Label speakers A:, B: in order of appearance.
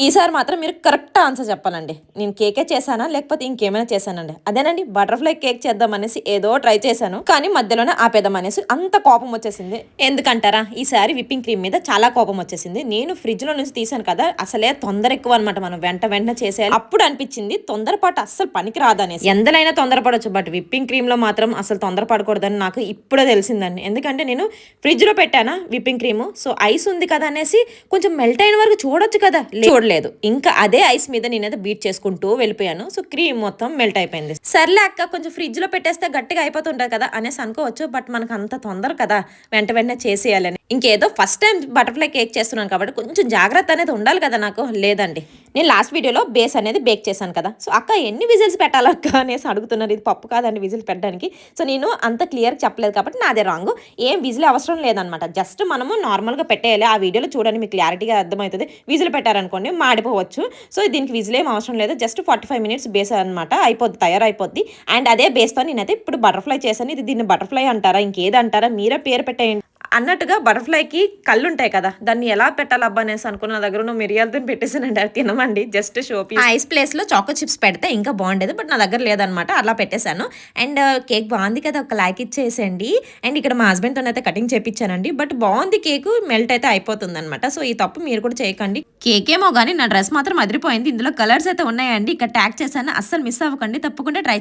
A: ఈసారి మాత్రం మీరు కరెక్ట్ ఆన్సర్ చెప్పాలండి. నేను కేకే చేశానా? లేకపోతే ఇంకేమైనా చేశానండి. అదేనండి బటర్ఫ్లై కేక్ చేద్దామనేసి ఏదో ట్రై చేశాను. కానీ మధ్యలోనే ఆపేద్దామనేసి అంత కోపం వచ్చేసింది. ఎందుకంటారా? ఈసారి విప్పింగ్ క్రీమ్ మీద చాలా కోపం వచ్చేసింది. నేను ఫ్రిడ్జ్లో నుంచి తీసాను కదా అసలే తొందర ఎక్కువ అనమాట మనం. వెంట వెంటనే చేసేయాలి. అప్పుడు అనిపించింది తొందరపాటు అస్సలు పనికి రాదనేసి ఎందలైనా తొందరపడవచ్చు బట్ విప్పింగ్ క్రీమ్లో మాత్రం అసలు తొందరపడకూడదని నాకు ఇప్పుడే తెలిసిందండి. ఎందుకంటే నేను ఫ్రిడ్జ్లో పెట్టానా విప్పింగ్ క్రీమ్? సో ఐస్ ఉంది కదా అనేసి కొంచెం మెల్ట్ అయిన వరకు చూడొచ్చు కదా. లే- చూడలేదు. ఇంకా అదే ఐస్ మీద నేనైతే బీట్ చేసుకుంటూ వెళ్ళిపోయాను. సో క్రీమ్ మొత్తం మెల్ట్ అయిపోయింది. సర్లే అక్క కొంచెం ఫ్రిడ్జ్లో పెట్టేస్తే గట్టిగా అయిపోతుంటారు కదా అనేసి అనుకోవచ్చు. బట్ మనకు అంత తొందర కదా వెంట వెంటనే చేసేయాలని. ఇంకేదో ఫస్ట్ టైం బటర్ఫ్లై కేక్ చేస్తున్నాను కాబట్టి కొంచెం జాగ్రత్త అనేది ఉండాలి కదా నాకు. లేదండి. నేను లాస్ట్ వీడియోలో బేస్ అనేది బేక్ చేశాను కదా. సో అక్క ఎన్ని విజిల్స్ పెట్టాలక్క అనేసి అడుగుతున్నారు. ఇది పప్పు కాదండి విజిల్ పెట్టడానికి. సో నేను అంత క్లియర్ చెప్పలేదు కాబట్టి నాదే రాంగ్ ఏం విజిల్ అవసరం లేదనమాట జస్ట్ మనము నార్మల్గా పెట్టేయాలి. ఆ వీడియోలో చూడండి మీకు క్లారిటీగా అర్థమవుతుంది. విజిల్ పెట్టారనుకోండి మాడిపోవచ్చు. సో దీనికి విజిల్ ఏం అవసరం లేదు. Just forty five minutes base అనమాట అయిపోద్ది తయారైపోద్ది. అండ్ అదే బేస్తో నేనైతే ఇప్పుడు బటర్ఫ్లై చేశాను. ఇది దీన్ని బటర్ఫ్లై అంటారా ఇంకేది అంటారా మీరే పేరు పెట్టేయండి. అన్నట్టుగా బటర్ఫ్లైకి కళ్ళు ఉంటాయి కదా దాన్ని ఎలా పెట్టాలబ్బా అనేసి అనుకున్న నా దగ్గర ఉన్న మిరియాలతో పెట్టేసానండి అది తినమండి జస్ట్ షో ఐస్ ప్లేస్లో చాకో చిప్స్ పెడితే ఇంకా బాగుండేది బట్ నా దగ్గర లేదనమాట అలా పెట్టేశాను. అండ్ uh, కేక్ బాగుంది కదా ఒక లైక్ ఇచ్చేసేయండి. అండ్ ఇక్కడ మా హస్బెండ్తో అయితే కటింగ్ చేపించానండి బట్ బాగుంది కేక్ మెల్ట్ అయితే అయిపోతుంది అనమాట సో ఈ తప్పు మీరు కూడా చేయకండి. కేక్ ఏమో కానీ నా డ్రెస్ మాత్రం అదిరిపోయింది ఇందులో కలర్స్ అయితే ఉన్నాయండి ఇక్కడ ట్యాగ్ చేశాను అస్సలు మిస్ అవ్వకండి తప్పకుండా ట్రై